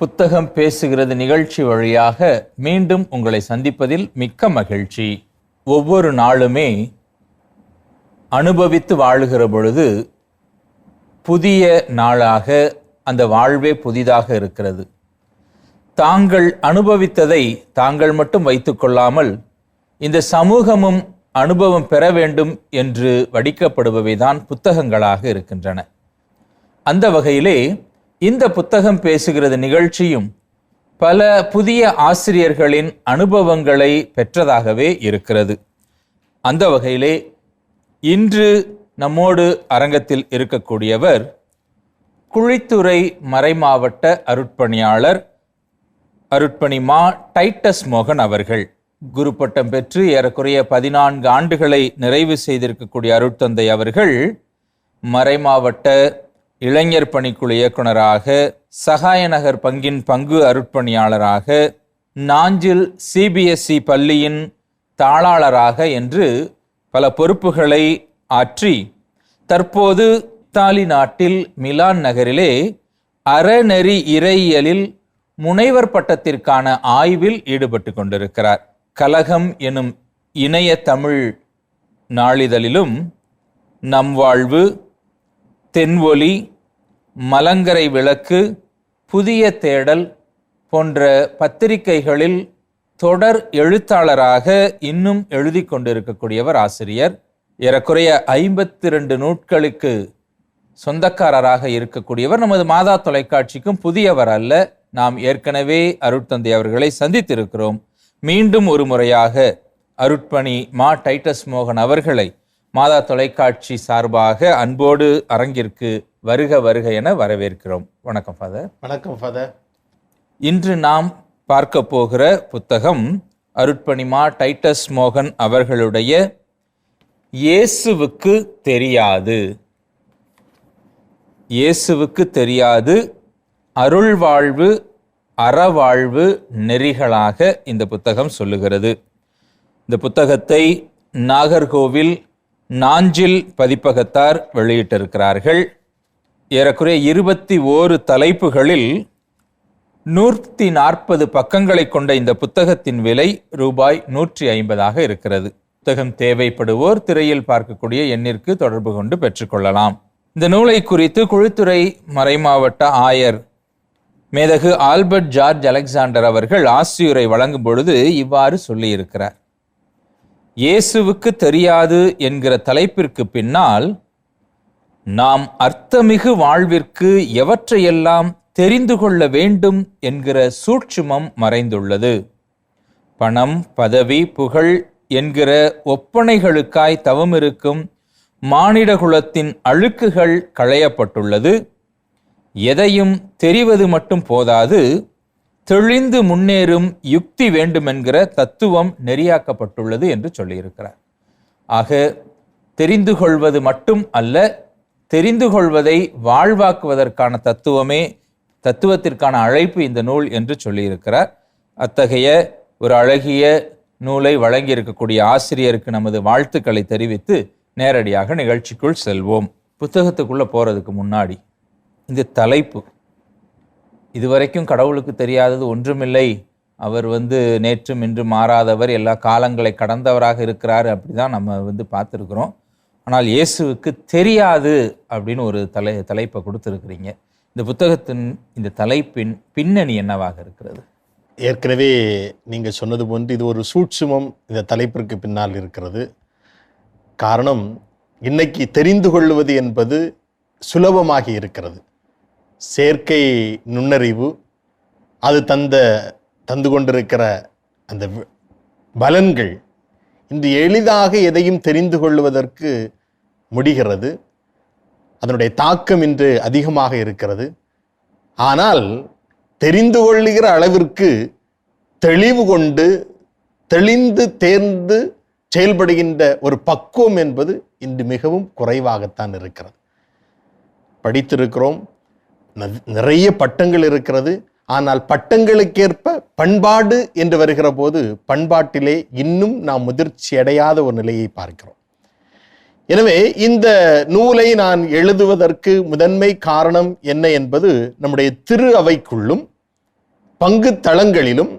புத்தகம் பேசுகிறது நிகழ்ச்சி வழியாக மீண்டும் உங்களை சந்திப்பதில் மிக்க மகிழ்ச்சி. ஒவ்வொரு நாளுமே அனுபவித்து வாழுகிற பொழுது புதிய நாளாக அந்த வாழ்வே புதிதாக இருக்கிறது. தாங்கள் அனுபவித்ததை தாங்கள் மட்டும் வைத்துக்கொள்ளாமல் இந்த சமூகமும் அனுபவம் பெற வேண்டும் என்று வடிக்கப்படுபவைதான் புத்தகங்களாக இருக்கின்றன. அந்த வகையிலே இந்த புத்தகம் பேசுகிறது நிகழ்ச்சியும் பல புதிய ஆசிரியர்களின் அனுபவங்களை பெற்றதாகவே இருக்கிறது. அந்த வகையிலே இன்று நம்மோடு அரங்கத்தில் இருக்கக்கூடியவர் குழித்துறை மறைமாவட்ட அருட்பணியாளர் அருட்பணி மா டைட்டஸ் மோகன் அவர்கள். குரு பட்டம் பெற்று ஏறக்குறைய பதினான்கு ஆண்டுகளை நிறைவு செய்திருக்கக்கூடிய அருட்தந்தை அவர்கள் மறைமாவட்ட இளைஞர் பணிக்குழு இயக்குனராக சகாயநகர் பங்கின் பங்கு அருட்பணியாளராக நாஞ்சில் சிபிஎஸ்இ பள்ளியின் தாளாளராக என்று பல பொறுப்புகளை ஆற்றி தற்போது இத்தாலி நாட்டில் மிலான் நகரிலே அறநெறி இறையியலில் முனைவர் பட்டத்திற்கான ஆய்வில் ஈடுபட்டு கொண்டிருக்கிறார். கலகம் எனும் இணைய தமிழ் நாளிதழிலும் நம் வாழ்வு தென்ஒலி மலங்கரை விளக்கு புதிய தேடல் போன்ற பத்திரிகைகளில் தொடர் எழுத்தாளராக இன்னும் எழுதி கொண்டிருக்கக்கூடியவர் ஆசிரியர். ஏறக்குறைய ஐம்பத்தி ரெண்டு நூட்களுக்கு சொந்தக்காரராக இருக்கக்கூடியவர். நமது மாதா தொலைக்காட்சிக்கும் புதியவர் அல்ல. நாம் ஏற்கனவே அருட்தந்தை அவர்களை சந்தித்திருக்கிறோம். மீண்டும் ஒரு முறையாக அருட்பணி மா டைட்டஸ் மோகன் அவர்களை மாதா தொலைக்காட்சி சார்பாக அன்போடு அரங்கிற்கு வருக வருக என வரவேற்கிறோம். வணக்கம் ஃபாதர் வணக்கம் ஃபாதர் இன்று நாம் பார்க்க போகிற புத்தகம் அருட்பணிமா டைட்டஸ் மோகன் அவர்களுடைய இயேசுவுக்கு தெரியாது. இயேசுவுக்கு தெரியாது. அருள் வாழ்வு அறவாழ்வு நெறிகளாக இந்த புத்தகம் சொல்லுகிறது. இந்த புத்தகத்தை நாகர்கோவில் நாஞ்சில் பதிப்பகத்தார் வெளியிட்டிருக்கிறார்கள். ஏறக்குறைய இருபத்தி ஓரு தலைப்புகளில் நூற்றி நாற்பது பக்கங்களை கொண்ட இந்த புத்தகத்தின் விலை ரூபாய் நூற்றி ஐம்பதாக இருக்கிறது. புத்தகம் தேவைப்படுவோர் திரையில் பார்க்கக்கூடிய எண்ணிற்கு தொடர்பு கொண்டு பெற்றுக்கொள்ளலாம். இந்த நூலை குறித்து குழித்துறை மறைமாவட்ட ஆயர் மேதகு ஆல்பர்ட் ஜார்ஜ் அலெக்சாண்டர் அவர்கள் ஆசியுரை வழங்கும் பொழுது இவ்வாறு சொல்லியிருக்கிறார். இயேசுவுக்கு தெரியாது என்கிற தலைப்பிற்கு பின்னால் நாம் அர்த்தமிகு வாழ்விற்கு எவற்றையெல்லாம் தெரிந்து கொள்ள வேண்டும் என்கிற சூட்சுமம் மறைந்துள்ளது. பணம் பதவி புகழ் என்கிற ஒப்பனைகளுக்காய் தவமிருக்கும் மானிடகுலத்தின் அழுக்குகள் களையப்பட்டுள்ளது. எதையும் தெரிவது மட்டும் போதாது தெளிந்து முன்னேறும் யுக்தி வேண்டுமென்கிற தத்துவம் நெறியாக்கப்பட்டுள்ளது என்று சொல்லியிருக்கிறார். ஆக தெரிந்து கொள்வது மட்டும் அல்ல தெரிந்து கொள்வதை வாழ்வாக்குவதற்கான தத்துவமே தத்துவத்திற்கான அழைப்பு இந்த நூல் என்று சொல்லியிருக்கிறார். அத்தகைய ஒரு அழகிய நூலை வழங்கியிருக்கக்கூடிய ஆசிரியருக்கு நமது வாழ்த்துக்களை தெரிவித்து நேரடியாக நிகழ்ச்சிக்குள் செல்வோம். புத்தகத்துக்குள்ளே போகிறதுக்கு முன்னாடி இந்த தலைப்பு இதுவரைக்கும் கடவுளுக்கு தெரியாதது ஒன்றுமில்லை. அவர் வந்து நேற்றும் இன்று மாறாதவர் எல்லா காலங்களை கடந்தவராக இருக்கிறார் அப்படிதான் நம்ம வந்து பார்த்துருக்குறோம். ஆனால் இயேசுவுக்கு தெரியாது அப்படின்னு ஒரு தலை தலைப்பை கொடுத்துருக்குறீங்க. இந்த புத்தகத்தின் இந்த தலைப்பின் பின்னணி என்னவாக இருக்கிறது? ஏற்கனவே நீங்கள் சொன்னது போன்று இது ஒரு சூட்சுமம் இந்த தலைப்பிற்கு பின்னால் இருக்கிறது. காரணம் இன்னைக்கு தெரிந்து கொள்வது என்பது சுலபமாகி இருக்கிறது. செயற்கை நுண்ணறிவு அது தந்த தந்து கொண்டிருக்கிற அந்த பலன்கள் இன்று எளிதாக எதையும் தெரிந்து கொள்வதற்கு முடிகிறது. அதனுடைய தாக்கம் இன்று அதிகமாக இருக்கிறது. ஆனால் தெரிந்து கொள்ளுகிற அளவிற்கு தெளிவு கொண்டு தெளிந்து தேர்ந்து செயல்படுகின்ற ஒரு பக்குவம் என்பது இன்று மிகவும் குறைவாகத்தான் இருக்கிறது. படித்திருக்கிறோம் நிறைய பட்டங்கள் இருக்கிறது. ஆனால் பட்டங்களுக்கேற்ப பண்பாடு என்று வருகிற போது பண்பாட்டிலே இன்னும் நாம் முதிர்ச்சி அடையாத ஒரு நிலையை பார்க்கிறோம். எனவே இந்த நூலை நான் எழுதுவதற்கு முதன்மை காரணம் என்ன என்பது நம்முடைய திரு அவைக்குள்ளும் பங்கு தளங்களிலும்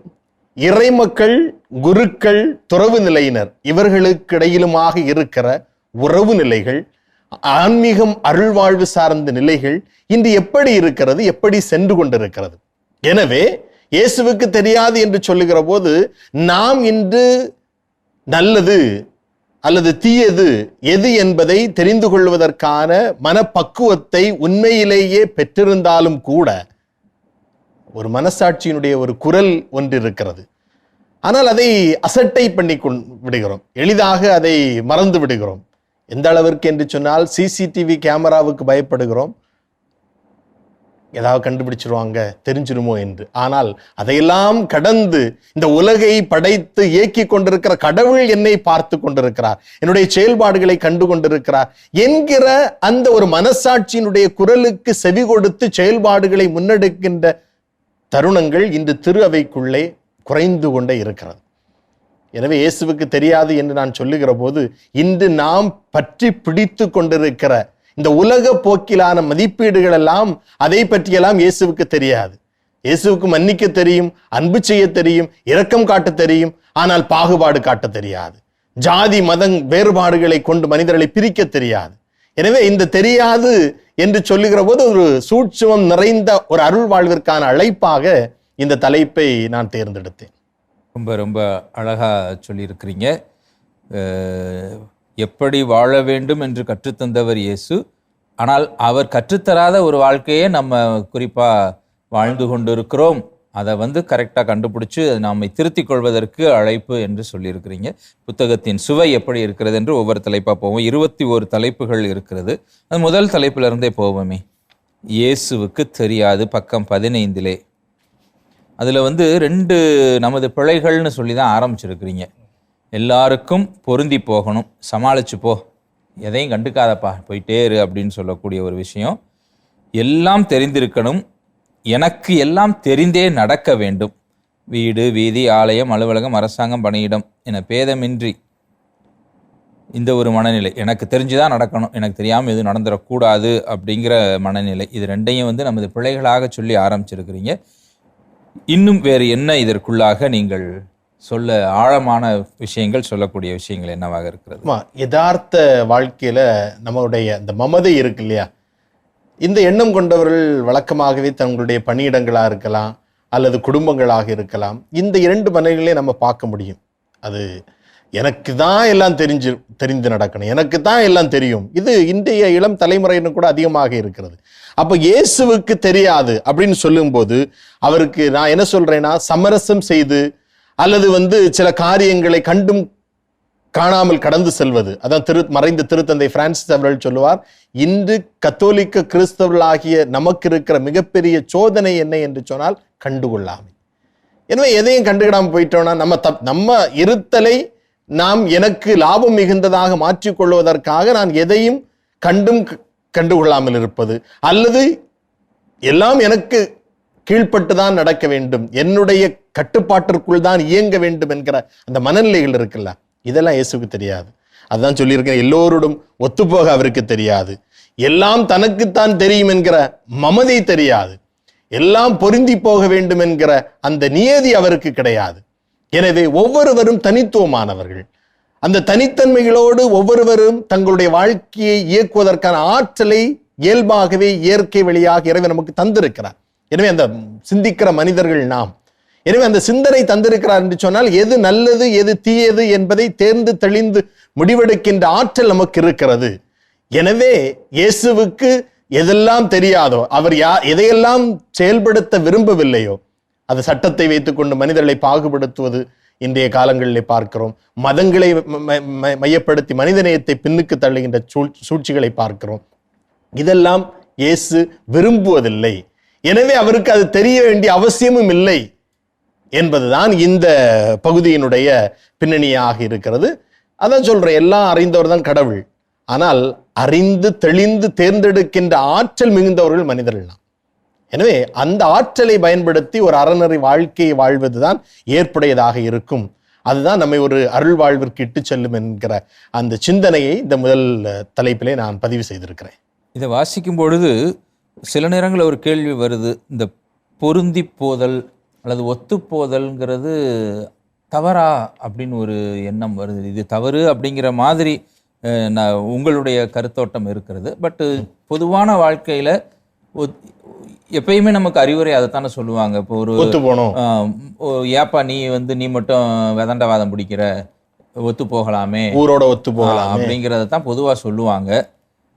இறைமக்கள் குருக்கள் துறவு நிலையினர் இவர்களுக்கிடையிலுமாக இருக்கிற உறவு நிலைகள் ஆன்மீகம் அருள்வாழ்வு சார்ந்த நிலைகள் இன்று எப்படி இருக்கிறது எப்படி சென்று கொண்டிருக்கிறது? எனவே இயேசுவுக்கு தெரியாது என்று சொல்லுகிற போது நாம் இன்று நல்லது அல்லது தீயது எது என்பதை தெரிந்து கொள்வதற்கான மனப்பக்குவத்தை உண்மையிலேயே பெற்றிருந்தாலும் கூட ஒரு மனசாட்சியினுடைய ஒரு குரல் ஒன்று இருக்கிறது ஆனால் அதை அசட்டை பண்ணி கொண் விடுகிறோம். எளிதாக அதை மறந்து விடுகிறோம். எந்த அளவிற்கு என்று சொன்னால் சிசிடிவி கேமராவுக்கு பயப்படுகிறோம். ஏதாவது கண்டுபிடிச்சிருவாங்க தெரிஞ்சிருமோ என்று. ஆனால் அதையெல்லாம் கடந்து இந்த உலகை படைத்து இயக்கி கொண்டிருக்கிற கடவுள் என்னை பார்த்து கொண்டிருக்கிறார். என்னுடைய செயல்பாடுகளை கண்டு கொண்டிருக்கிறார். என்கிற அந்த ஒரு மனசாட்சியினுடைய குரலுக்கு செவி கொடுத்து செயல்பாடுகளை முன்னெடுக்கின்ற தருணங்கள் இன்று திரு அவைக்குள்ளே குறைந்து கொண்டே இருக்கிறது. எனவே இயேசுவுக்கு தெரியாது என்று நான் சொல்லுகிற போது இன்று நாம் பற்றி பிடித்து கொண்டிருக்கிற இந்த உலக போக்கிலான மதிப்பீடுகள் எல்லாம் அதை பற்றியெல்லாம் இயேசுவுக்கு தெரியாது. இயேசுவுக்கு மன்னிக்க தெரியும் அன்பு செய்ய தெரியும் இரக்கம் காட்ட தெரியும் ஆனால் பாகுபாடு காட்ட தெரியாது. ஜாதி மதம் வேறுபாடுகளை கொண்டு மனிதர்களை பிரிக்க தெரியாது. எனவே இந்த தெரியாது என்று சொல்லுகிற போது ஒரு சூட்சமம் நிறைந்த ஒரு அருள் வாழ்விற்கான அழைப்பாக இந்த தலைப்பை நான் தேர்ந்தெடுத்தேன். ரொம்ப ரொம்ப அழகாக சொல்லியிருக்கிறீங்க. எப்படி வாழ வேண்டும் என்று கற்றுத்தந்தவர் இயேசு. ஆனால் அவர் கற்றுத்தராத ஒரு வாழ்க்கையே நம்ம குறிப்பாக வாழ்ந்து கொண்டிருக்கிறோம். அதை வந்து கரெக்டாக கண்டுபிடிச்சு அதை நம்மை திருத்திக் கொள்வதற்கு அழைப்பு என்று சொல்லியிருக்கிறீங்க. புத்தகத்தின் சுவை எப்படி இருக்கிறது என்று ஒவ்வொரு தலைப்பாக போவோம். இருபத்தி ஒரு தலைப்புகள் இருக்கிறது. அது முதல் தலைப்பிலிருந்தே போவோமே. இயேசுவுக்கு தெரியாது. பக்கம் பதினைந்திலே. அதில் வந்து ரெண்டு நமது பிழைகள்னு சொல்லி தான் ஆரம்பிச்சிருக்கிறீங்க. எல்லாருக்கும் பொருந்தி போகணும். சமாளிச்சு போ. எதையும் கண்டுக்காதப்பா. போயிட்டே இரு அப்படின்னு சொல்லக்கூடிய ஒரு விஷயம். எல்லாம் தெரிந்திருக்கணும். எனக்கு எல்லாம் தெரிந்தே நடக்க வேண்டும். வீடு வீதி ஆலயம் அலுவலகம் அரசாங்கம் பணியிடம் என பேதமின்றி இந்த ஒரு மனநிலை. எனக்கு தெரிஞ்சுதான் நடக்கணும். எனக்கு தெரியாமல் எதுவும் நடந்துடக்கூடாது அப்படிங்கிற மனநிலை. இது ரெண்டையும் வந்து நமது பிள்ளைகளாக சொல்லி ஆரம்பிச்சிருக்கிறீங்க. இன்னும் வேறு என்ன இதற்குள்ளாக நீங்கள் சொல்ல ஆழமான விஷயங்கள் சொல்லக்கூடிய விஷயங்கள் என்னவாக இருக்கிறது? யதார்த்த வாழ்க்கையில நம்மளுடைய இந்த மமதை இருக்கு இல்லையா? இந்த எண்ணம் கொண்டவர்கள் வழக்கமாகவே தங்களுடைய பணியிடங்களாக இருக்கலாம் அல்லது குடும்பங்களாக இருக்கலாம். இந்த இரண்டு மனைகளே நம்ம பார்க்க முடியும். அது எனக்கு தான் எல்லாம் தெரிஞ்சு தெரிந்து நடக்கணும். எனக்கு தான் எல்லாம் தெரியும். இது இன்றைய இளம் தலைமுறையினு கூட அதிகமாக இருக்கிறது. அப்போ இயேசுவுக்கு தெரியாது அப்படின்னு சொல்லும்போது அவருக்கு நான் என்ன சொல்கிறேன்னா சமரசம் செய்து அல்லது வந்து சில காரியங்களை கண்டும் காணாமல் கடந்து செல்வது. அதான் திரு மறைந்த திருத்தந்தை பிரான்சிஸ் அவர்கள் சொல்லுவார் இன்று கத்தோலிக்க கிறிஸ்தவர்களாகிய நமக்கு இருக்கிற மிகப்பெரிய சோதனை என்ன என்று சொன்னால் கண்டுகொள்ளாமை. எனவே எதையும் கண்டுகிடாமல் போயிட்டோம்னா நம்ம தப் நம்ம இருத்தலை நாம் எனக்கு லாபம் மிகுந்ததாக மாற்றிக்கொள்வதற்காக நான் எதையும் கண்டும் கண்டுகொள்ளாமல் இருப்பது. அல்லது எல்லாம் எனக்கு கீழ்ப்பட்டு தான் நடக்க வேண்டும். என்னுடைய கட்டுப்பாட்டிற்குள் தான் இயங்க வேண்டும் என்கிற அந்த மனநிலைகள் இருக்குல்ல? இதெல்லாம் இயேசுக்கு தெரியாது. அதுதான் சொல்லியிருக்கேன் எல்லோரோடும் ஒத்துப்போக அவருக்கு தெரியாது. எல்லாம் தனக்குத்தான் தெரியும் என்கிற மமதை தெரியாது. எல்லாம் பொருந்தி போக வேண்டும் என்கிற அந்த நியதி அவருக்கு கிடையாது. எனவே ஒவ்வொருவரும் தனித்துவமானவர்கள். அந்த தனித்தன்மைகளோடு ஒவ்வொருவரும் தங்களுடைய வாழ்க்கையை இயக்குவதற்கான ஆற்றலை இயல்பாகவே இயற்கை வழியாக இறைவன் நமக்கு தந்திருக்கிறார். எனவே அந்த சிந்திக்கிற மனிதர்கள் நாம். எனவே அந்த சிந்தனை தந்திருக்கிறார் என்று சொன்னால் எது நல்லது எது தீயது என்பதை தேர்ந்து தெளிந்து முடிவெடுக்கின்ற ஆற்றல் நமக்கு இருக்கிறது. எனவே இயேசுவுக்கு எதெல்லாம் தெரியாதோ அவர் யா எதையெல்லாம் செயல்படுத்த விரும்பவில்லையோ அது சட்டத்தை வைத்துக்கொண்டு மனிதர்களை பாகுபடுத்துவது இன்றைய காலங்களிலே பார்க்கிறோம். மதங்களை ம- மையப்படுத்தி மனிதநேயத்தை பின்னுக்கு தள்ளுகின்ற சூழ் சூழ்ச்சிகளை பார்க்கிறோம். இதெல்லாம் இயேசு விரும்புவதில்லை. எனவே அவருக்கு அது தெரிய வேண்டிய அவசியமும் இல்லை என்பதுதான் இந்த பகுதியினுடைய பின்னணியாக இருக்கிறது. அதான் சொல்றேன் எல்லாம் அறிந்தவர் தான் கடவுள். ஆனால் அறிந்து தெளிந்து தேர்ந்தெடுக்கின்ற ஆற்றல் மிகுந்தவர்கள் மனிதர்கள் தான். எனவே அந்த ஆற்றலை பயன்படுத்தி ஒரு அறநெறி வாழ்க்கையை வாழ்வதுதான் ஏற்புடையதாக இருக்கும். அதுதான் நம்மை ஒரு அருள் வாழ்விற்கு இட்டு செல்லும் என்கிற அந்த சிந்தனையை இந்த முதல் தலைப்பிலே நான் பதிவு செய்திருக்கிறேன். இதை வாசிக்கும் பொழுது சில நேரங்களில் ஒரு கேள்வி வருது. இந்த பொருந்தி போதல் அல்லது ஒத்துப்போதல்ங்கிறது தவறா அப்படின்னு ஒரு எண்ணம் வருது. இது தவறு அப்படிங்கிற மாதிரி நான் உங்களுடைய கருத்தோட்டம் இருக்கிறது. பட்டு பொதுவான வாழ்க்கையில் எப்பயுமே நமக்கு அறிவுரை அதைத்தானே சொல்லுவாங்க. இப்போ ஒரு ஒத்து போனோம் ஏப்பா நீ வந்து நீ மட்டும் விதண்டவாதம் பிடிக்கிற ஒத்து போகலாமே. ஊரோட ஒத்து போகலாம். அப்படிங்கிறத தான் பொதுவாக சொல்லுவாங்க.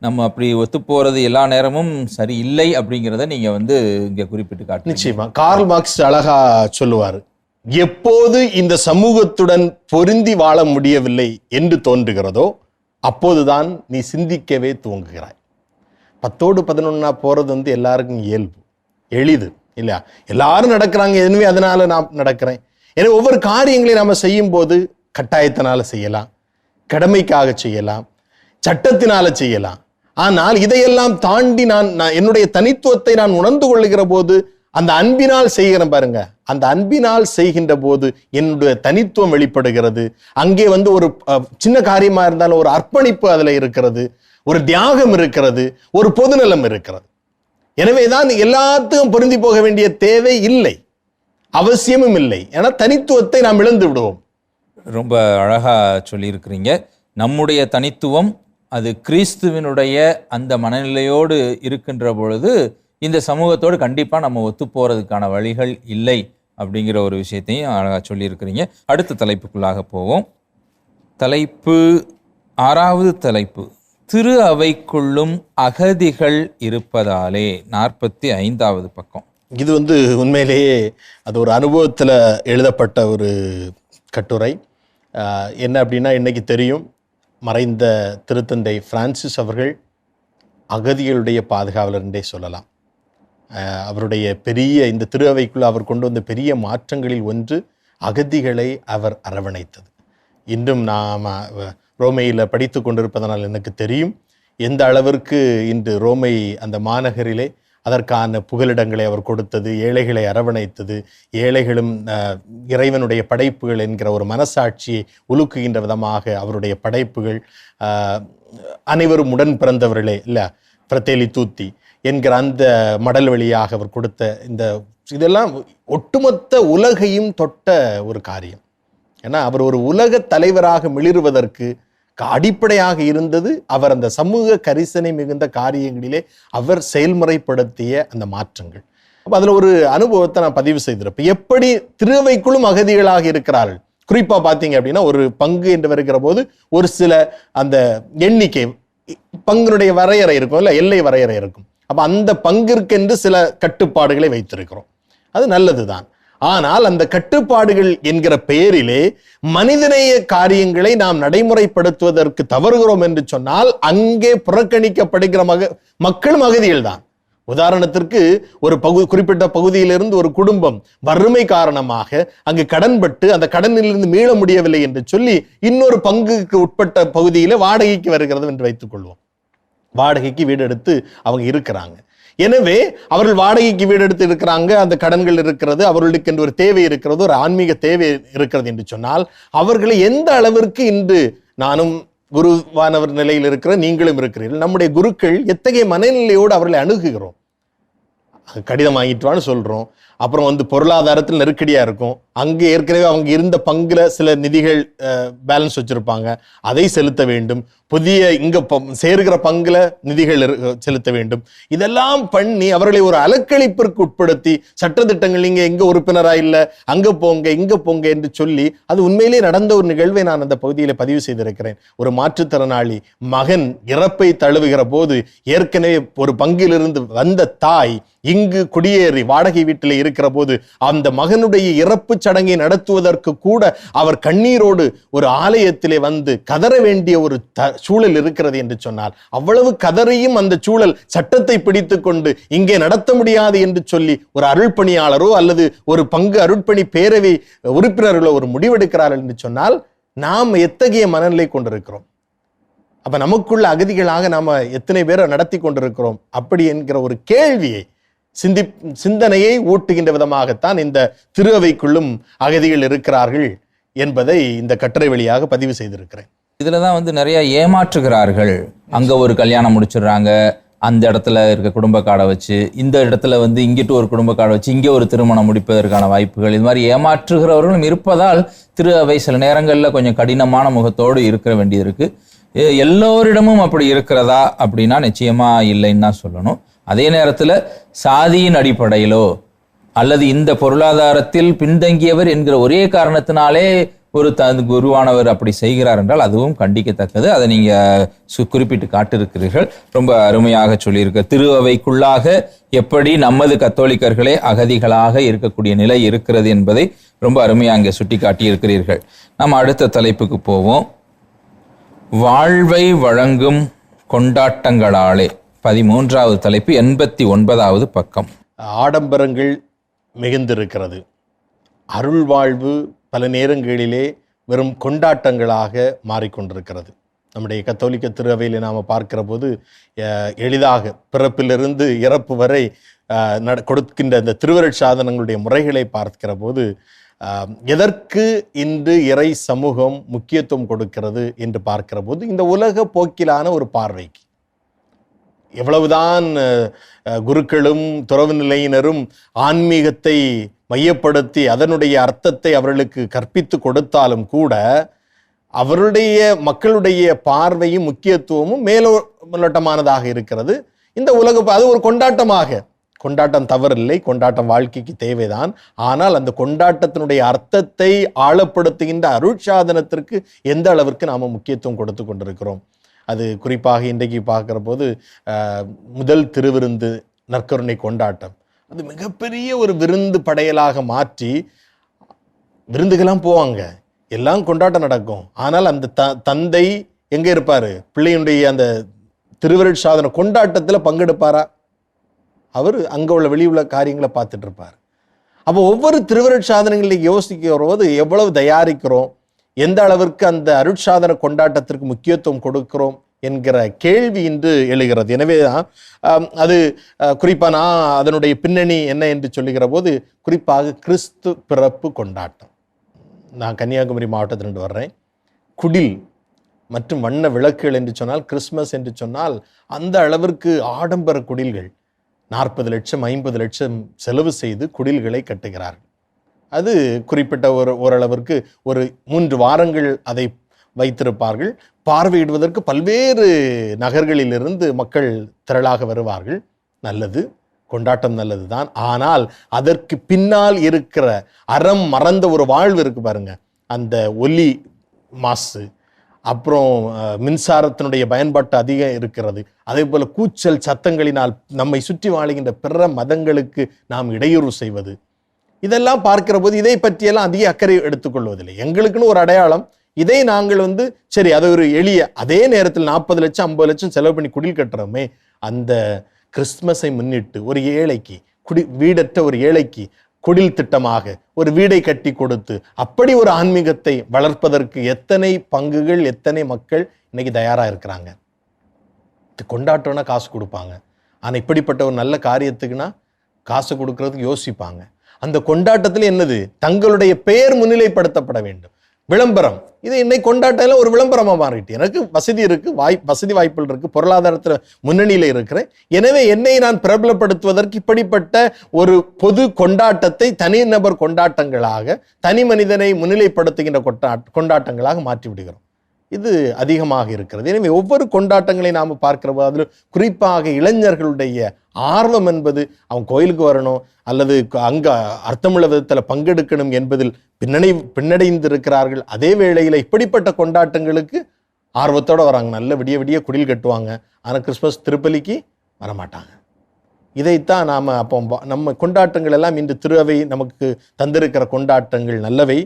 நம்ம அப்படி ஒத்து போறது எல்லா நேரமும் சரி இல்லை அப்படிங்கிறத நீங்க வந்து இங்க குறிப்பிட்டு காட்டு நிச்சயமா. கார்ல் மார்க்ஸ் அழகா சொல்லுவார். எப்போது இந்த சமூகத்துடன் பொருந்தி வாழ முடியவில்லை என்று தோன்றுகிறதோ அப்போதுதான் நீ சிந்திக்கவே துவங்குகிறாய். பத்தோடு பதினொன்னா போறது வந்து எல்லாருக்கும் இயல்பு. எளிது இல்லையா? எல்லாரும் நடக்கிறாங்க எனவே அதனால நான் நடக்கிறேன். எனவே ஒவ்வொரு காரியங்களையும் நம்ம செய்யும் போது கட்டாயத்தினால செய்யலாம். கடமைக்காக செய்யலாம். சட்டத்தினால செய்யலாம். ஆனால் இதையெல்லாம் தாண்டி நான் நான் என்னுடைய தனித்துவத்தை நான் உணர்ந்து கொள்ளுகிற போது அந்த அன்பினால் செய்கிறேன் பாருங்க. அந்த அன்பினால் செய்கின்ற போது என்னுடைய தனித்துவம் வெளிப்படுகிறது. அங்கே வந்து ஒரு சின்ன காரியமா இருந்தாலும் ஒரு அர்ப்பணிப்பு அதுல இருக்கிறது. ஒரு தியாகம் இருக்கிறது. ஒரு பொதுநலம் இருக்கிறது. எனவே தான் எல்லாத்துக்கும் பொருந்தி போக வேண்டிய தேவை இல்லை. அவசியமும் இல்லை. ஏன்னா தனித்துவத்தை நாம் இழந்து விடுவோம். ரொம்ப அழகாக சொல்லியிருக்கிறீங்க. நம்முடைய தனித்துவம் அது கிறிஸ்துவினுடைய அந்த மனநிலையோடு இருக்கின்ற பொழுது இந்த சமூகத்தோடு கண்டிப்பாக நம்ம ஒத்து போகிறதுக்கான வழிகள் இல்லை அப்படிங்கிற ஒரு விஷயத்தையும் அழகாக சொல்லியிருக்கிறீங்க. அடுத்த தலைப்புக்குள்ளாக போவோம். தலைப்பு ஆறாவது தலைப்பு. திரு அவைக்குள்ளும் அகதிகள் இருப்பதாலே. நாற்பத்தி ஐந்தாவது பக்கம். இது வந்து உண்மையிலேயே அது ஒரு அனுபவத்தில் எழுதப்பட்ட ஒரு கட்டுரை. என்ன அப்படின்னா இன்னைக்கு தெரியும். மறைந்த திருத்தந்தை பிரான்சிஸ் அவர்கள் அகதிகளுடைய பாதுகாவலர் என்றே சொல்லலாம். அவருடைய பெரிய இந்த திருவைக்குள் அவர் கொண்டு வந்த பெரிய மாற்றங்களில் ஒன்று அகதிகளை அவர் அரவணைத்தது. இன்றும் நாம் ரோமையில் படித்து கொண்டிருப்பதனால் எனக்கு தெரியும் எந்த அளவிற்கு இன்று ரோமை அந்த மாநகரிலே அதற்கான புகலிடங்களை அவர் கொடுத்தது ஏழைகளை அரவணைத்தது ஏழைகளும் இறைவனுடைய படைப்புகள் என்கிற ஒரு மனசாட்சியை உலுக்குகின்ற விதமாக அவருடைய படைப்புகள் அனைவரும் உடன் பிறந்தவர்களே இல்ல பிரத்தேலி தூத்தி என்கிற அந்த மடல் வழியாக அவர் கொடுத்த இந்த இதெல்லாம் ஒட்டுமொத்த உலகையும் தொட்ட ஒரு காரியம். ஏன்னா அவர் ஒரு உலக தலைவராக மிளிருவதற்கு அடிப்படையாக இருந்தது அவர் அந்த சமூக கரிசனை மிகுந்த காரியங்களிலே அவர் செயல்முறைப்படுத்திய அந்த மாற்றங்கள். அப்போ அதில் ஒரு அனுபவத்தை நான் பதிவு செய்திருப்பேன். எப்படி திருவைக்குழும் அகதிகளாக இருக்கிறார்கள்? குறிப்பாக பார்த்தீங்க அப்படின்னா ஒரு பங்கு என்று வருகிற போது ஒரு சில அந்த எண்ணிக்கை பங்கினுடைய வரையறை இருக்கும் இல்லை எல்லை வரையறை இருக்கும். அப்போ அந்த பங்கிற்கென்று சில கட்டுப்பாடுகளை வைத்திருக்கிறோம். அது நல்லது தான் ஆனால் அந்த கட்டுப்பாடுகள் என்கிற பெயரிலே மனிதநேய காரியங்களை நாம் நடைமுறைப்படுத்துவதற்கு தவறுகிறோம் என்று சொன்னால் அங்கே புறக்கணிக்கப்படுகிற மக மக்களும் அகதிகள் தான் உதாரணத்திற்கு ஒரு பகு குறிப்பிட்ட பகுதியிலிருந்து ஒரு குடும்பம் வறுமை காரணமாக அங்கு கடன்பட்டு அந்த கடனிலிருந்து மீள முடியவில்லை என்று சொல்லி இன்னொரு பங்குக்கு உட்பட்ட பகுதியில் வாடகைக்கு வருகிறது என்று வைத்துக் கொள்வோம் வாடகைக்கு வீடு எடுத்து அவங்க இருக்கிறாங்க. எனவே அவர்கள் வாடகைக்கு வீடு எடுத்து இருக்கிறாங்க அந்த கடன்கள் இருக்கிறது அவர்களுக்கு என்று ஒரு தேவை இருக்கிறது ஒரு ஆன்மீக தேவை இருக்கிறது என்று சொன்னால் அவர்களை எந்த அளவிற்கு இன்று நானும் குருவானவர் நிலையில் இருக்கிற நீங்களும் இருக்கிறீர்கள் நம்முடைய குருக்கள் எத்தகைய மனநிலையோடு அவர்களை அணுகுகிறோம்? கடிதம் வாங்கிட்டு வான்னு சொல்றோம். அப்புறம் வந்து பொருளாதாரத்தில் நெருக்கடியா இருக்கும். அங்கே ஏற்கனவே அவங்க இருந்த பங்குல சில நிதிகள் பேலன்ஸ் வச்சிருப்பாங்க. அதை செலுத்த வேண்டும். புதிய இங்க ப- சேருகிற பங்குல நிதிகள் செலுத்த வேண்டும். இதெல்லாம் பண்ணி அவர்களை ஒரு அலக்களிப்பிற்கு உட்படுத்தி சட்டத்திட்டங்கள் நீங்கள் எங்க உறுப்பினரா இல்லை அங்க போங்க இங்க போங்க என்று சொல்லி அது உண்மையிலே நடந்த ஒரு நிகழ்வை நான் அந்த பகுதியில பதிவு செய்திருக்கிறேன். ஒரு மாற்றுத்திறனாளி மகன் இறப்பை தழுவுகிற போது ஏற்கனவே ஒரு பங்கிலிருந்து வந்த தாய் இங்கு குடியேறி வாடகை வீட்டில் இருக்கிற போது அந்த மகனுடைய இறப்பு சடங்கை நடத்துவதற்கு கூட அவர் கண்ணீரோடு ஒரு ஆலயத்திலே வந்து கதற வேண்டிய ஒரு த சூழல் இருக்கிறது என்று சொன்னால் அவ்வளவு கதறையும் அந்த சூழல் சட்டத்தை பிடித்து கொண்டு இங்கே நடத்த முடியாது என்று சொல்லி ஒரு அருள்பணியாளரோ அல்லது ஒரு பங்கு அருட்பணி பேரவை உறுப்பினர்களோ ஒரு முடிவெடுக்கிறார்கள் என்று சொன்னால் நாம் எத்தகைய மனநிலை கொண்டிருக்கிறோம்? அப்ப நமக்குள்ள அகதிகளாக நாம எத்தனை பேரை நடத்தி கொண்டிருக்கிறோம்? அப்படி என்கிற ஒரு கேள்வியை சிந்தி சிந்தனையை ஊட்டுகின்ற விதமாகத்தான் இந்த திரு அவைக்குள்ளும் அகதிகள் இருக்கிறார்கள் என்பதை இந்த கட்டுரை வழியாக பதிவு செய்திருக்கிறேன். இதில் தான் வந்து நிறைய ஏமாற்றுகிறார்கள். அங்கே ஒரு கல்யாணம் முடிச்சிடுறாங்க. அந்த இடத்துல இருக்க குடும்ப காடை வச்சு இந்த இடத்துல வந்து இங்கிட்டு ஒரு குடும்ப காடை வச்சு இங்கே ஒரு திருமணம் முடிப்பதற்கான வாய்ப்புகள் இது மாதிரி ஏமாற்றுகிறவர்களும் இருப்பதால் திரு அவை சில நேரங்களில் கொஞ்சம் கடினமான முகத்தோடு இருக்க வேண்டியது இருக்குது எல்லோரிடமும் அப்படி இருக்கிறதா அப்படின்னா நிச்சயமாக இல்லைன்னு தான் சொல்லணும். அதே நேரத்தில் சாதியின் அடிப்படையிலோ அல்லது இந்த பொருளாதாரத்தில் பின்தங்கியவர் என்கிற ஒரே காரணத்தினாலே ஒரு த குருவானவர் அப்படி செய்கிறார் என்றால் அதுவும் கண்டிக்கத்தக்கது. அதை நீங்கள் சு- குறிப்பிட்டு காட்டிருக்கிறீர்கள் ரொம்ப அருமையாக சொல்லியிருக்க. திருவைக்குள்ளாக எப்படி நமது கத்தோலிக்கர்களே அகதிகளாக இருக்கக்கூடிய நிலை இருக்கிறது என்பதை ரொம்ப அருமையாக அங்கே சுட்டி காட்டியிருக்கிறீர்கள் நம்ம அடுத்த தலைப்புக்கு போவோம். வாழ்வை வழங்கும் கொண்டாட்டங்களாலே. பதிமூன்றாவது தலைப்பு எண்பத்தி ஒன்பதாவது பக்கம். ஆடம்பரங்கள் மிகுந்திருக்கிறது. அருள் வாழ்வு பல நேரங்களிலே வெறும் கொண்டாட்டங்களாக மாறிக்கொண்டிருக்கிறது. நம்முடைய கத்தோலிக்க திருவையில் நாம் பார்க்கிற போது எளிதாக பிறப்பிலிருந்து இறப்பு வரை நட கொடுக்கின்ற இந்த திருவருட் சாதனங்களுடைய முறைகளை பார்க்கிற போது எதற்கு இன்று இறை சமூகம் முக்கியத்துவம் கொடுக்கிறது என்று பார்க்கிற போது இந்த உலக போக்கிலான ஒரு பார்வைக்கு எவ்வளவுதான் குருக்களும் துறவு நிலையினரும் ஆன்மீகத்தை மையப்படுத்தி அதனுடைய அர்த்தத்தை அவர்களுக்கு கற்பித்து கொடுத்தாலும் கூட அவருடைய மக்களுடைய பார்வையும் முக்கியத்துவமும் மேலோட்டமானதாக இருக்கிறது. இந்த உலக அது ஒரு கொண்டாட்டமாக. கொண்டாட்டம் தவறில்லை கொண்டாட்டம் வாழ்க்கைக்கு தேவைதான். ஆனால் அந்த கொண்டாட்டத்தினுடைய அர்த்தத்தை ஆழப்படுத்துகின்ற அருட்சாதனத்திற்கு எந்த அளவிற்கு நாம முக்கியத்துவம் கொடுத்து கொண்டிருக்கிறோம்? அது குறிப்பாக இன்றைக்கு பார்க்குற போது முதல் திருவிருந்து நற்கருணை கொண்டாட்டம். அது மிகப்பெரிய ஒரு விருந்து படையலாக மாற்றி விருந்துக்கெல்லாம் போவாங்க. எல்லாம் கொண்டாட்டம் நடக்கும். ஆனால் அந்த த தந்தை எங்கே இருப்பார்? பிள்ளையினுடைய அந்த திருவருட் சாதன கொண்டாட்டத்தில் பங்கெடுப்பாரா? அவர் அங்கே உள்ள வெளி உள்ள காரியங்களை பார்த்துட்டு இருப்பார். அப்போ ஒவ்வொரு திருவருட் சாதனங்களை யோசிக்கிற போது எவ்வளவு தயாரிக்கிறோம்? எந்த அளவிற்கு அந்த அருட்சாதன கொண்டாட்டத்திற்கு முக்கியத்துவம் கொடுக்கிறோம் என்கிற கேள்வி இன்று எழுகிறது. எனவே தான் அது குறிப்பாக நான் அதனுடைய பின்னணி என்ன என்று சொல்லுகிற போது குறிப்பாக கிறிஸ்து பிறப்பு கொண்டாட்டம். நான் கன்னியாகுமரி மாவட்டத்திலிருந்து வர்றேன். குடில் மற்றும் வண்ண விளக்குகள் என்று சொன்னால் கிறிஸ்மஸ் என்று சொன்னால் அந்த அளவிற்கு ஆடம்பர குடில்கள் நாற்பது லட்சம் ஐம்பது லட்சம் செலவு செய்து குடில்களை கட்டுகிறார்கள். அது குறிப்பிட்ட ஒரு ஓரளவிற்கு ஒரு மூன்று வாரங்கள் அதை வைத்திருப்பார்கள். பார்வையிடுவதற்கு பல்வேறு நகர்களிலிருந்து மக்கள் திரளாக வருவார்கள். நல்லது கொண்டாட்டம் நல்லது தான் ஆனால் அதற்கு பின்னால் இருக்கிற அறம் மறந்த ஒரு வாழ்வு இருக்கு பாருங்க. அந்த ஒலி மாசு அப்புறம் மின்சாரத்தினுடைய பயன்பாட்டு அதிகம் இருக்கிறது. அதே போல் கூச்சல் சத்தங்களினால் நம்மை சுற்றி வாழுகின்ற பிற மதங்களுக்கு நாம் இடையூறு செய்வது. இதெல்லாம் பார்க்கிற போது இதை பற்றியெல்லாம் அதிக அக்கறை எடுத்துக்கொள்வதில்லை. எங்களுக்குன்னு ஒரு அடையாளம் இதை நாங்கள் வந்து சரி அது ஒரு எளிய அதே நேரத்தில் நாற்பது லட்சம் ஐம்பது லட்சம் செலவு பண்ணி குடில் கட்டுறோமே அந்த கிறிஸ்துமஸை முன்னிட்டு ஒரு ஏழைக்கு குடி வீடற்ற ஒரு ஏழைக்கு குடில் திட்டமாக ஒரு வீடை கட்டி கொடுத்து அப்படி ஒரு ஆன்மீகத்தை வளர்ப்பதற்கு எத்தனை பங்குகள் எத்தனை மக்கள் இன்னைக்கு தயாராக இருக்கிறாங்க? இது கொண்டாட்டம்னா காசு கொடுப்பாங்க. ஆனால் இப்படிப்பட்ட ஒரு நல்ல காரியத்துக்குன்னா காசு கொடுக்கறதுக்கு யோசிப்பாங்க. அந்த கொண்டாட்டத்தில் என்னது? தங்களுடைய பெயர் முன்னிலைப்படுத்தப்பட வேண்டும். விளம்பரம். இது என்னை கொண்டாட்டம் ஒரு விளம்பரமாக மாறிட்டு. எனக்கு வசதி இருக்கு வாய் வசதி வாய்ப்புகள் இருக்கு பொருளாதாரத்தில் முன்னணியில் இருக்கிறேன். எனவே என்னை நான் பிரபலப்படுத்துவதற்கு இப்படிப்பட்ட ஒரு பொது கொண்டாட்டத்தை தனிநபர் கொண்டாட்டங்களாக தனி மனிதனை முன்னிலைப்படுத்துகின்ற கொண்டா கொண்டாட்டங்களாக மாற்றி விடுகிறோம் இது அதிகமாக இருக்கிறது. எனவே ஒவ்வொரு கொண்டாட்டங்களை நாம் பார்க்கிற போது அதில் குறிப்பாக இளைஞர்களுடைய ஆர்வம் என்பது அவன் கோயிலுக்கு வரணும் அல்லது அங்கே அர்த்தமுள்ள விதத்தில் பங்கெடுக்கணும் என்பதில் பின்னணி பின்னடைந்து இருக்கிறார்கள் அதே வேளையில் இப்படிப்பட்ட கொண்டாட்டங்களுக்கு ஆர்வத்தோட வராங்க. நல்ல விடிய விடிய குடில் கட்டுவாங்க. ஆனால் கிறிஸ்மஸ் திருப்பலிக்கு வரமாட்டாங்க. இதைத்தான் நாம் அப்போ நம்ம கொண்டாட்டங்கள் எல்லாம் இன்று திருவை நமக்கு தந்திருக்கிற கொண்டாட்டங்கள். நல்லவை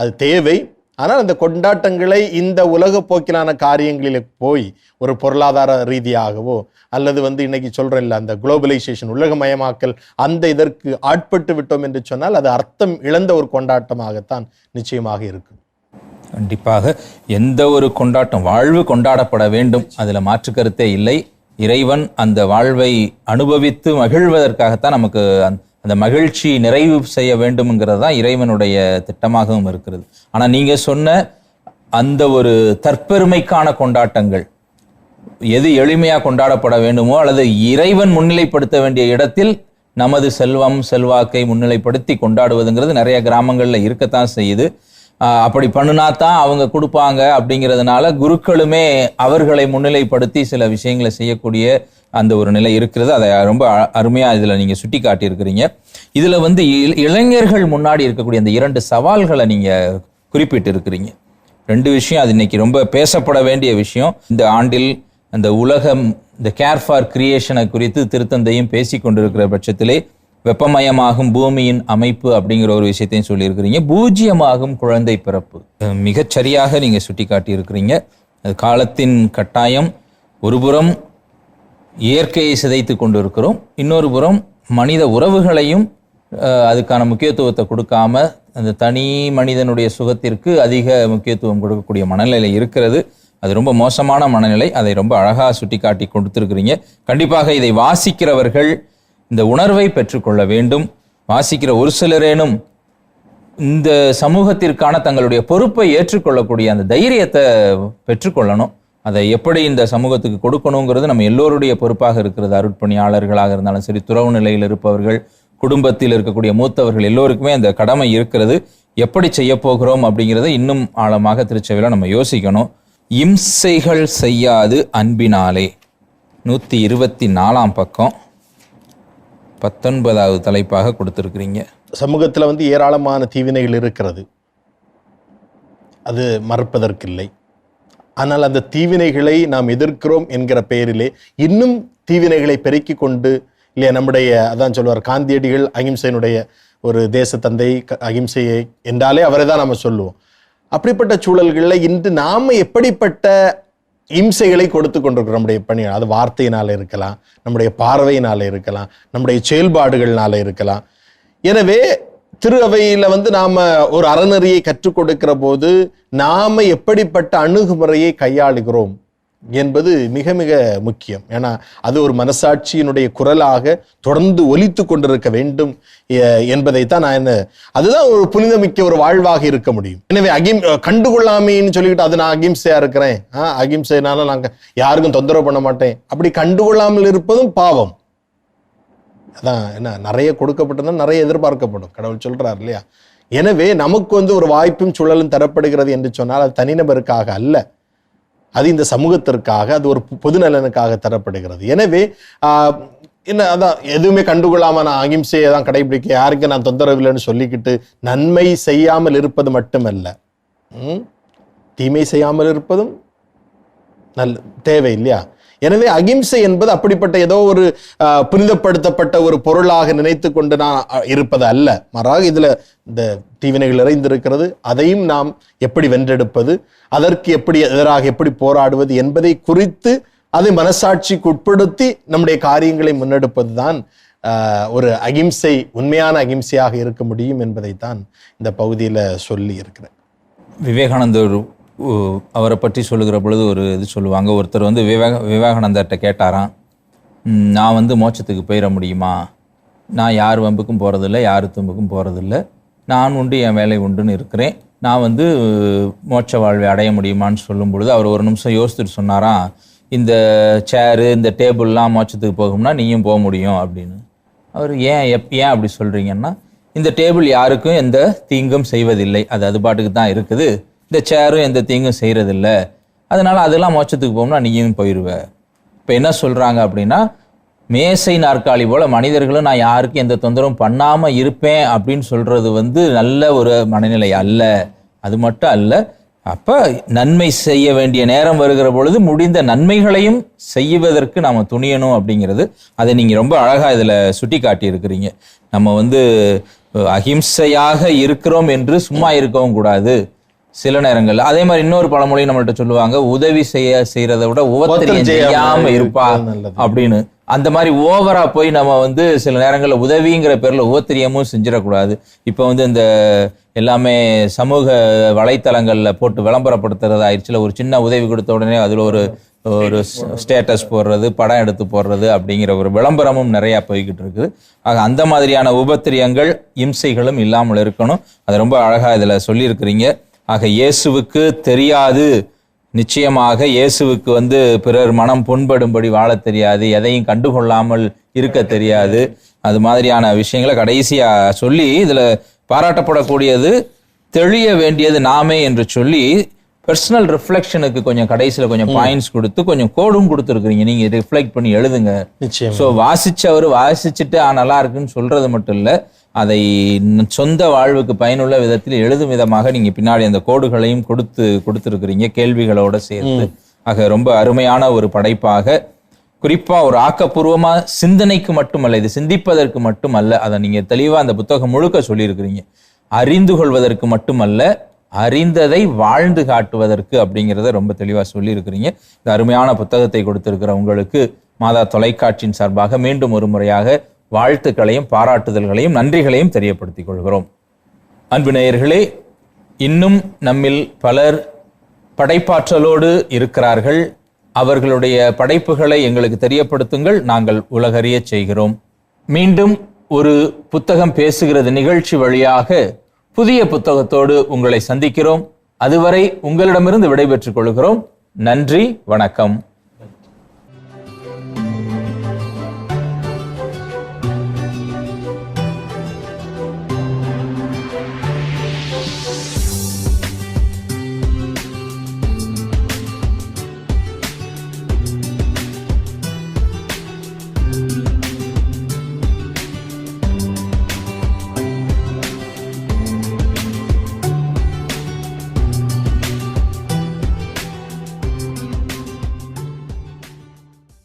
அது தேவை. ஆனால் அந்த கொண்டாட்டங்களை இந்த உலக போக்கிலான காரியங்களில் போய் ஒரு பொருளாதார ரீதியாகவோ அல்லது வந்து இன்னைக்கு சொல்கிறேன்ல அந்த குளோபலைசேஷன் உலகமயமாக்கல் அந்த இதற்கு ஆட்பட்டு விட்டோம் என்று சொன்னால் அது அர்த்தம் இழந்த ஒரு கொண்டாட்டமாகத்தான் நிச்சயமாக இருக்கும். கண்டிப்பாக எந்த ஒரு கொண்டாட்டம் வாழ்வு கொண்டாடப்பட வேண்டும் அதில் மாற்று கருத்தே இல்லை. இறைவன் அந்த வாழ்வை அனுபவித்து மகிழ்வதற்காகத்தான் நமக்கு அந்த- மகிழ்ச்சி நிறைவு செய்ய வேண்டும்ங்கிறது தான் இறைவனுடைய திட்டமாகவும் இருக்கிறது. ஆனால் நீங்கள் சொன்ன அந்த ஒரு தற்பெருமைக்கான கொண்டாட்டங்கள் எது எளிமையாக கொண்டாடப்பட வேண்டுமோ அல்லது இறைவன் முன்னிலைப்படுத்த வேண்டிய இடத்தில் நமது செல்வம் செல்வாக்கை முன்னிலைப்படுத்தி கொண்டாடுவதுங்கிறது நிறைய கிராமங்களில் இருக்கத்தான் செய்யுது. அப்படி பண்ணுனா தான் அவங்க கொடுப்பாங்க அப்படிங்கிறதுனால குருக்களுமே அவர்களை முன்னிலைப்படுத்தி சில விஷயங்களை செய்யக்கூடிய அந்த ஒரு நிலை இருக்கிறது. அதை ரொம்ப அருமையாக இதில் நீங்கள் சுட்டி காட்டியிருக்கிறீங்க இதில் வந்து இளைஞர்கள் முன்னாடி இருக்கக்கூடிய அந்த இரண்டு சவால்களை நீங்கள் குறிப்பிட்டு இருக்கிறீங்க ரெண்டு விஷயம் அது இன்னைக்கு ரொம்ப பேசப்பட வேண்டிய விஷயம். இந்த ஆண்டில் அந்த உலகம் இந்த கேர் ஃபார் கிரியேஷனை குறித்து திருத்தந்தையும் பேசி கொண்டிருக்கிற பட்சத்திலே வெப்பமயமாகும் பூமியின் அமைப்பு அப்படிங்கிற ஒரு விஷயத்தையும் சொல்லியிருக்கிறீங்க. பூஜ்ஜியமாகும் குழந்தை பிறப்பு. மிகச்சரியாக மிகச் சரியாக நீங்க சுட்டி காட்டியிருக்கிறீங்க அது காலத்தின் கட்டாயம். ஒருபுறம் இயற்கையை சிதைத்து கொண்டிருக்கிறோம். இன்னொரு புறம் மனித உறவுகளையும் அதுக்கான முக்கியத்துவத்தை கொடுக்காம அந்த தனி மனிதனுடைய சுகத்திற்கு அதிக முக்கியத்துவம் கொடுக்கக்கூடிய மனநிலை இருக்கிறது. அது ரொம்ப மோசமான மனநிலை. அதை ரொம்ப அழகாக சுட்டி காட்டி கொடுத்துருக்குறீங்க. கண்டிப்பாக இதை வாசிக்கிறவர்கள் இந்த உணர்வை பெற்றுக்கொள்ள வேண்டும். வாசிக்கிற ஒரு சிலரேனும் இந்த சமூகத்திற்கான தங்களுடைய பொறுப்பை ஏற்றுக்கொள்ளக்கூடிய அந்த தைரியத்தை பெற்றுக்கொள்ளணும். அதை எப்படி இந்த சமூகத்துக்கு கொடுக்கணுங்கிறது நம்ம எல்லோருடைய பொறுப்பாக இருக்கிறது. அருட்பணியாளர்களாக இருந்தாலும் சரி துறவு நிலையில் இருப்பவர்கள் குடும்பத்தில் இருக்கக்கூடிய மூத்தவர்கள் எல்லோருக்குமே அந்த கடமை இருக்கிறது. எப்படி செய்ய போகிறோம் அப்படிங்கிறத இன்னும் ஆழமாக திருச்சபையில் நம்ம யோசிக்கணும். இம்சைகள் செய்யாது அன்பினாலே. நூற்றி இருபத்தி நாலாம் பக்கம். பத்தொன்பதாவது தலைப்பாக கொடுத்துருக்குறீங்க. சமூகத்தில் வந்து ஏராளமான தீவினைகள் இருக்கிறது. அது மறுப்பதற்கில்லை. ஆனால் அந்த தீவினைகளை நாம் எதிர்க்கிறோம் என்கிற பெயரிலே இன்னும் தீவினைகளை பெருக்கி கொண்டு இல்லையா நம்முடைய அதான் சொல்லுவார் காந்தியடிகள் அகிம்சையினுடைய ஒரு தேச தந்தை க- அகிம்சையை என்றாலே அவரை தான் நம்ம சொல்லுவோம். அப்படிப்பட்ட சூழல்களில் இன்று நாம் எப்படிப்பட்ட இம்சைகளை கொடுத்து கொண்டிருக்கிற நம்முடைய பணிகள். அது வார்த்தையினால இருக்கலாம் நம்முடைய பார்வையினால இருக்கலாம் நம்முடைய செயல்பாடுகள்னால இருக்கலாம். எனவே திரு அவையில் வந்து நாம் ஒரு அறநெறியை கற்றுக் கொடுக்கிற போது நாம் எப்படிப்பட்ட அணுகுமுறையை கையாளுகிறோம்? என்பது மிக மிக முக்கியம். ஏன்னா அது ஒரு மனசாட்சியினுடைய குரலாக தொடர்ந்து ஒலித்து கொண்டிருக்க வேண்டும் என்பதைத்தான் நான் என்ன அதுதான் ஒரு புனிதமிக்க ஒரு வாழ்வாக இருக்க முடியும். எனவே அகிம் கண்டுகொள்ளாமைன்னு சொல்லிக்கிட்டு அது நான் அகிம்சையா இருக்கிறேன். ஆஹ் அகிம்சைனால நாங்கள் யாருக்கும் தொந்தரவு பண்ண மாட்டேன். அப்படி கண்டுகொள்ளாமல் இருப்பதும் பாவம். அதான் என்ன நிறைய கொடுக்கப்பட்டதுன்னா நிறைய எதிர்பார்க்கப்படும். கடவுள் சொல்றார் இல்லையா? எனவே நமக்கு வந்து ஒரு வாய்ப்பும் சூழலும் தரப்படுகிறது என்று சொன்னால் அது தனிநபருக்காக அல்ல. அது இந்த சமூகத்திற்காக அது ஒரு பொ- பொது நலனுக்காக தரப்படுகிறது. எனவே என்ன அதான் எதுவுமே கண்டுகொள்ளாமல் நான் அகிம்சையை தான் கடைபிடிக்க யாருக்கும் நான் தொந்தரவு இல்லைன்னு சொல்லிக்கிட்டு நன்மை செய்யாமல் இருப்பது மட்டுமல்ல. ம்? தீமை செய்யாமல் இருப்பதும் நல்ல தேவை இல்லையா எனவே அகிம்சை என்பது அப்படிப்பட்ட ஏதோ ஒரு புனிதப்படுத்தப்பட்ட ஒரு பொருளாக நினைத்து கொண்டு நான் இருப்பது அல்ல. மாறாக இதில் இந்த தீவினைகள் நிறைந்திருக்கிறது. அதையும் நாம் எப்படி வென்றெடுப்பது? அதற்கு எப்படி எதிராக எப்படி போராடுவது என்பதை குறித்து அதை மனசாட்சிக்கு உட்படுத்தி நம்முடைய காரியங்களை முன்னெடுப்பது தான் ஒரு அகிம்சை உண்மையான அகிம்சையாக இருக்க முடியும் என்பதைத்தான் இந்த பகுதியில் சொல்லி இருக்கிறேன். விவேகானந்தர் அவரை பற்றி சொல்லுகிற பொழுது ஒரு இது சொல்லுவாங்க. ஒருத்தர் வந்து விவேக விவேகானந்தர்கிட்ட கேட்டாராம் நான் வந்து மோட்சத்துக்கு போயிட முடியுமா? நான் யார் வம்புக்கும் போகிறதில்ல யார் தும்புக்கும் போகிறதில்ல நான் உண்டு என் வேலை உண்டுன்னு இருக்கிறேன். நான் வந்து மோட்ச வாழ்வை அடைய முடியுமான்னு சொல்லும் பொழுது அவர் ஒரு நிமிஷம் யோசித்துட்டு சொன்னாராம் இந்த சேரு இந்த டேபிள்லாம் மோட்சத்துக்கு போகும்னா நீயும் போக முடியும் அப்படின்னு. அவர் ஏன் எப் ஏன் அப்படி சொல்கிறீங்கன்னா இந்த டேபிள் யாருக்கும் எந்த தீங்கும் செய்வதில்லை. அது அது பாட்டுக்கு தான் இருக்குது. இந்த சேரும் எந்த தீங்கும் செய்கிறதில்ல அதனால் அதெல்லாம் மோட்சத்துக்கு போகணும்னா நீயும் போயிடுவ இப்போ என்ன சொல்கிறாங்க அப்படின்னா மேசை நாற்காலி போல் மனிதர்களும் நான் யாருக்கும் எந்த தொந்தரவும் பண்ணாமல் இருப்பேன் அப்படின்னு சொல்கிறது வந்து நல்ல ஒரு மனநிலை அல்ல. அது மட்டும் அல்ல அப்போ நன்மை செய்ய வேண்டிய நேரம் வருகிற பொழுது முடிந்த நன்மைகளையும் செய்வதற்கு நாம் துணியணும் அப்படிங்கிறது. அதை நீங்கள் ரொம்ப அழகாக இதில் சுட்டி காட்டியிருக்கிறீங்க நம்ம வந்து அகிம்சையாக இருக்கிறோம் என்று சும்மா இருக்கவும் கூடாது. சில நேரங்கள்ல. அதே மாதிரி இன்னொரு பழமொழி நம்மள்ட்ட சொல்லுவாங்க உதவி செய்ய செய்யறதை விட உபத்திரியம் செய்யாம இருப்பா. அப்படின்னு. அந்த மாதிரி ஓவரா போய் நம்ம வந்து சில நேரங்கள்ல உதவிங்கிற பேர்ல உபத்திரியமும் செஞ்சிடக்கூடாது. இப்போ வந்து இந்த எல்லாமே சமூக வலைத்தளங்கள்ல போட்டு விளம்பரப்படுத்துறது ஆயிடுச்சுல ஒரு சின்ன உதவி கொடுத்த உடனே அதுல ஒரு ஒரு ஸ்டேட்டஸ் போடுறது படம் எடுத்து போடுறது அப்படிங்கிற ஒரு விளம்பரமும் நிறைய போய்கிட்டு இருக்குது. ஆக அந்த மாதிரியான உபத்திரியங்கள் இம்சைகளும் இல்லாமல் இருக்கணும். அதை ரொம்ப அழகா இதுல சொல்லியிருக்கிறீங்க. ஆக இயேசுவுக்கு தெரியாது. நிச்சயமாக இயேசுவுக்கு வந்து பிறர் மனம் புண்படும்படி வாழத் தெரியாது. எதையும் கண்டுகொள்ளாமல் இருக்க தெரியாது. அது மாதிரியான விஷயங்களை கடைசியா சொல்லி இதுல பாராட்டப்படக்கூடியது தெளிய வேண்டியது நாமே என்று சொல்லி பர்சனல் ரிஃப்ளெக்ஷனுக்கு கொஞ்சம் கடைசியில கொஞ்சம் பாயிண்ட்ஸ் கொடுத்து கொஞ்சம் கோடும் கொடுத்துருக்கீங்க நீங்க ரிஃப்ளெக்ட் பண்ணி எழுதுங்க. ஸோ வாசிச்சவர் வாசிச்சுட்டு ஆ நல்லா இருக்குன்னு சொல்றது மட்டும் இல்ல. அதை சொந்த வாழ்வுக்கு பயனுள்ள விதத்தில் எழுதும் விதமாக நீங்க பின்னாடி அந்த கோடுகளையும் கொடுத்து கொடுத்துருக்கிறீங்க. கேள்விகளோட சேர்த்து. ஆக ரொம்ப அருமையான ஒரு படைப்பாக. குறிப்பா ஒரு ஆக்கப்பூர்வமா சிந்தனைக்கு மட்டுமல்ல இது சிந்திப்பதற்கு மட்டுமல்ல அதை நீங்க தெளிவா அந்த புத்தகம் முழுக்க சொல்லியிருக்கிறீங்க. அறிந்து கொள்வதற்கு மட்டுமல்ல அறிந்ததை வாழ்ந்து காட்டுவதற்கு அப்படிங்கிறத ரொம்ப தெளிவா சொல்லியிருக்கிறீங்க. இந்த அருமையான புத்தகத்தை கொடுத்திருக்கிற உங்களுக்கு மாதா தொலைக்காட்சியின் சார்பாக மீண்டும் ஒரு முறையாக வாழ்த்துக்களையும் பாராட்டுதல்களையும் நன்றிகளையும் தெரியப்படுத்திக் கொள்கிறோம். அன்பு நேயர்களே இன்னும் நம்மில் பலர் படைப்பாற்றலோடு இருக்கிறார்கள். அவர்களுடைய படைப்புகளை எங்களுக்கு தெரியப்படுத்துங்கள். நாங்கள் உலகறியச் செய்கிறோம். மீண்டும் ஒரு புத்தகம் பேசுகிறது நிகழ்ச்சி வழியாக புதிய புத்தகத்தோடு உங்களை சந்திக்கிறோம். அதுவரை உங்களிடமிருந்து விடைபெற்றுக் கொள்கிறோம். நன்றி வணக்கம்.